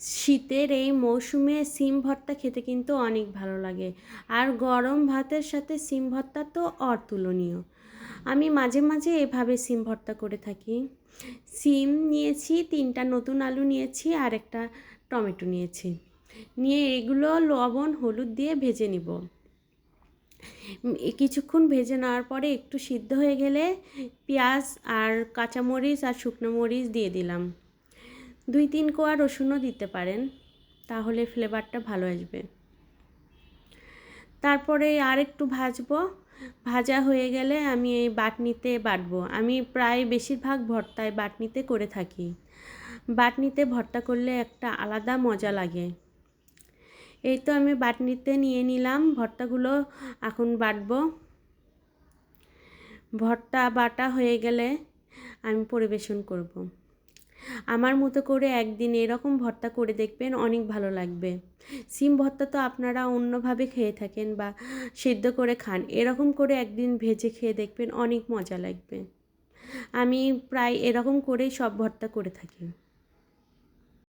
শীতের এই মৌসুমে সিম ভর্তা খেতে কিন্তু অনেক ভালো লাগে। আর গরম ভাতের সাথে সিম ভর্তা তো অতুলনীয়। আমি মাঝে মাঝে এভাবে সিম ভর্তা করে থাকি। সিম নিয়েছি, তিনটা নতুন আলু নিয়েছি, আর একটা টমেটো নিয়েছি। নিয়ে এগুলো লবণ, হলুদ দিয়ে ভেজে নিব। কিছুক্ষণ ভেজে নেওয়ার পরে একটু সিদ্ধ হয়ে গেলে পেঁয়াজ আর কাঁচামরিচ আর শুকনো মরিচ দিয়ে দিলাম। দুই তিন কোয়া রসুনও দিতে পারেন, তাহলে ফ্লেভারটা ভালো আসবে। তারপরে আর একটু ভাজবো। ভাজা হয়ে গেলে আমি এই বাটনিতে বাটবো। আমি প্রায় বেশিরভাগ ভর্তায় বাটনিতে করে থাকি। বাটনিতে ভর্তা করলে একটা আলাদা মজা লাগে। এই তো আমি বাটনিতে নিয়ে নিলাম। ভর্তাগুলো এখন বাটবো। ভর্তা বাটা হয়ে গেলে আমি পরিবেশন করব। আমার মতো করে একদিন এরকম ভর্তা করে দেখবেন, অনেক ভালো লাগবে। সিম ভর্তা তো আপনারা অন্যভাবে খেয়ে থাকেন বা সিদ্ধ করে খান, এরকম করে একদিন ভেজে খেয়ে দেখবেন, অনেক মজা লাগবে। আমি প্রায় এরকম করেই সব ভর্তা করে থাকি।